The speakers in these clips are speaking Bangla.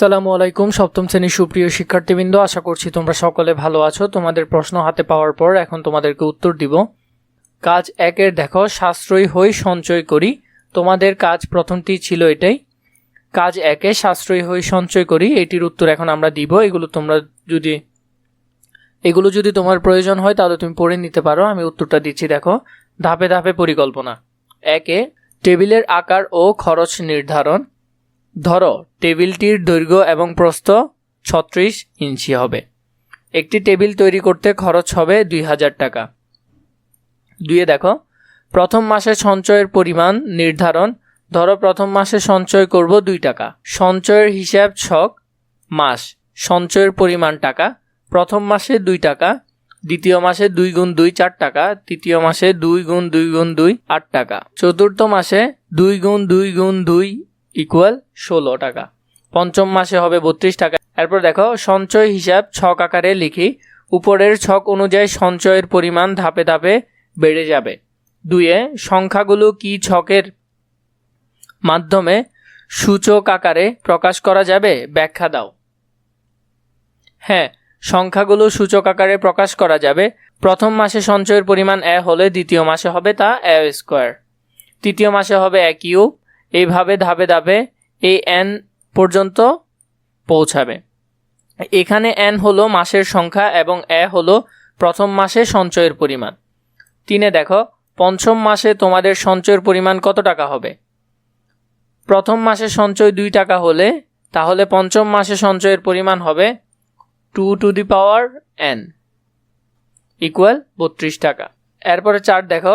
আসসালামু আলাইকুম, সপ্তম শ্রেণির সুপ্রিয় শিক্ষার্থীবৃন্দ, আশা করছি তোমরা সকলে ভালো আছো। তোমাদের প্রশ্ন হাতে পাওয়ার পর এখন তোমাদেরকে উত্তর দিব। কাজ একের দেখো, সাশ্রয়ী হই, সঞ্চয় করি। তোমাদের কাজ প্রথমটি ছিল এটাই। কাজ একে, সাশ্রয়ী হই, সঞ্চয় করি, এটির উত্তর এখন আমরা দিব। এগুলো তোমরা যদি, এগুলো যদি তোমার প্রয়োজন হয়, তাহলে তুমি পড়ে নিতে পারো। আমি উত্তরটা দিচ্ছি, দেখো। ধাপে ধাপে পরিকল্পনা। একে, টেবিলের আকার ও খরচ নির্ধারণ। ধরো, টেবিলটির দৈর্ঘ্য এবং প্রস্থ ছত্রিশ ইঞ্চি হবে। একটি টেবিল তৈরি করতে খরচ হবে দুই হাজার টাকা। দুইয়ে দেখো, প্রথম মাসে সঞ্চয়ের পরিমাণ নির্ধারণ, ধরো প্রথম মাসে সঞ্চয় করব দুই টাকা। সঞ্চয়ের হিসাব ছক, মাস। সঞ্চয়ের পরিমাণ টাকা, প্রথম মাসে দুই টাকা, দ্বিতীয় মাসে দুই গুণ দুই চার টাকা, তৃতীয় মাসে দুই গুণ দুই গুণ দুই আট টাকা। চতুর্থ মাসে দুই গুণ দুই গুণ দুই ইকুয়াল ষোলো টাকা। পঞ্চম মাসে হবে বত্রিশ টাকা। এরপর দেখো, সঞ্চয় হিসাব ছক আকারে লিখি। উপরের ছক অনুযায়ী সঞ্চয়ের পরিমাণ ধাপে ধাপে বেড়ে যাবে। দুয়ে সংখ্যাগুলো কি ছকের মাধ্যমে সূচক আকারে প্রকাশ করা যাবে? ব্যাখ্যা দাও। হ্যাঁ সংখ্যাগুলো সূচক আকারে প্রকাশ করা যাবে। প্রথম মাসে সঞ্চয়ের পরিমাণ এ হলে দ্বিতীয় মাসে হবে তা এ স্কোয়ার। তৃতীয় মাসে হবে এ কিউব। এইভাবে ধাপে ধাপে এই এন পর্যন্ত পৌঁছাবে। এখানে এন হলো মাসের সংখ্যা এবং এ হলো প্রথম মাসে সঞ্চয়ের পরিমাণ। তিনে দেখো, পঞ্চম মাসে তোমাদের সঞ্চয়ের পরিমাণ কত টাকা হবে? প্রথম মাসে সঞ্চয় দুই টাকা হলে তাহলে পঞ্চম মাসে সঞ্চয়ের পরিমাণ হবে two to the power n equal বত্রিশ টাকা। এরপরে চার দেখো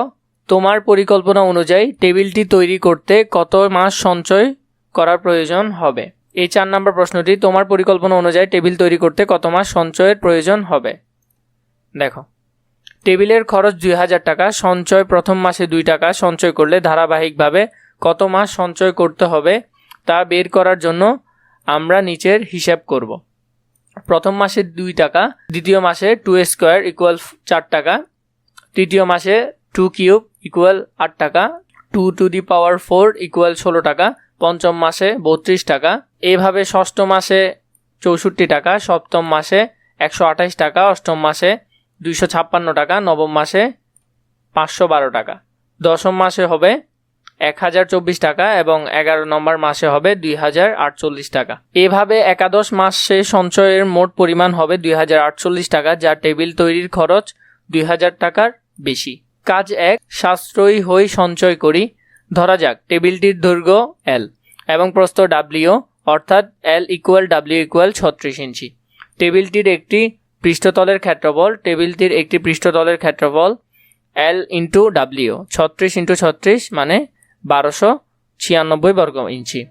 তোমার পরিকল্পনা অনুযায়ী টেবিলটি তৈরি করতে কত মাস সঞ্চয় করার প্রয়োজন হবে? এই চার নম্বর প্রশ্নটি, তোমার পরিকল্পনা অনুযায়ী টেবিল তৈরি করতে কত মাস সঞ্চয়ের প্রয়োজন হবে? দেখো, টেবিলের খরচ দুই হাজার টাকা, সঞ্চয় প্রথম মাসে দুই টাকা, সঞ্চয় করলে ধারাবাহিকভাবে কত মাস সঞ্চয় করতে হবে তা বের করার জন্য আমরা নিচের হিসাব করব। প্রথম মাসে দুই টাকা, দ্বিতীয় মাসে টু স্কোয়ার ইকুয়াল চার টাকা, তৃতীয় মাসে টু কিউব ইকুয়াল আট টাকা two to the power four equal ষোলো টাকা, পঞ্চম মাসে বত্রিশ টাকা। এভাবে ষষ্ঠ মাসে চৌষট্টি টাকা, সপ্তম মাসে একশো আঠাইশ টাকা, অষ্টম মাসে দুইশো ছাপ্পান্ন টাকা, নবম মাসে পাঁচশো বারো টাকা। দশম মাসে হবে এক হাজার চব্বিশ টাকা এবং এগারো নম্বর মাসে হবে দুই হাজার আটচল্লিশ টাকা। এভাবে একাদশ মাসে সঞ্চয়ের মোট পরিমাণ হবে দুই হাজার আটচল্লিশ টাকা, যা টেবিল তৈরির খরচ দুই হাজার টাকার বেশি। কাজ এক, সাশ্রয়ী হই সঞ্চয় করি। ধরা যাক, টেবিলটির দৈর্ঘ্য এল এবং প্রস্থ ডাব্লিউ অর্থাৎ এল ইকুয়াল ডাব্লিউ ইকুয়াল ছত্রিশ ইঞ্চি। টেবিলটির একটি পৃষ্ঠতলের ক্ষেত্রফল, টেবিলটির একটি পৃষ্ঠতলের ক্ষেত্রফল এল ইন্টু ডাব্লিউ ছত্রিশ ইন্টু ছত্রিশ মানে বারোশো ছিয়ানব্বই বর্গ ইঞ্চি।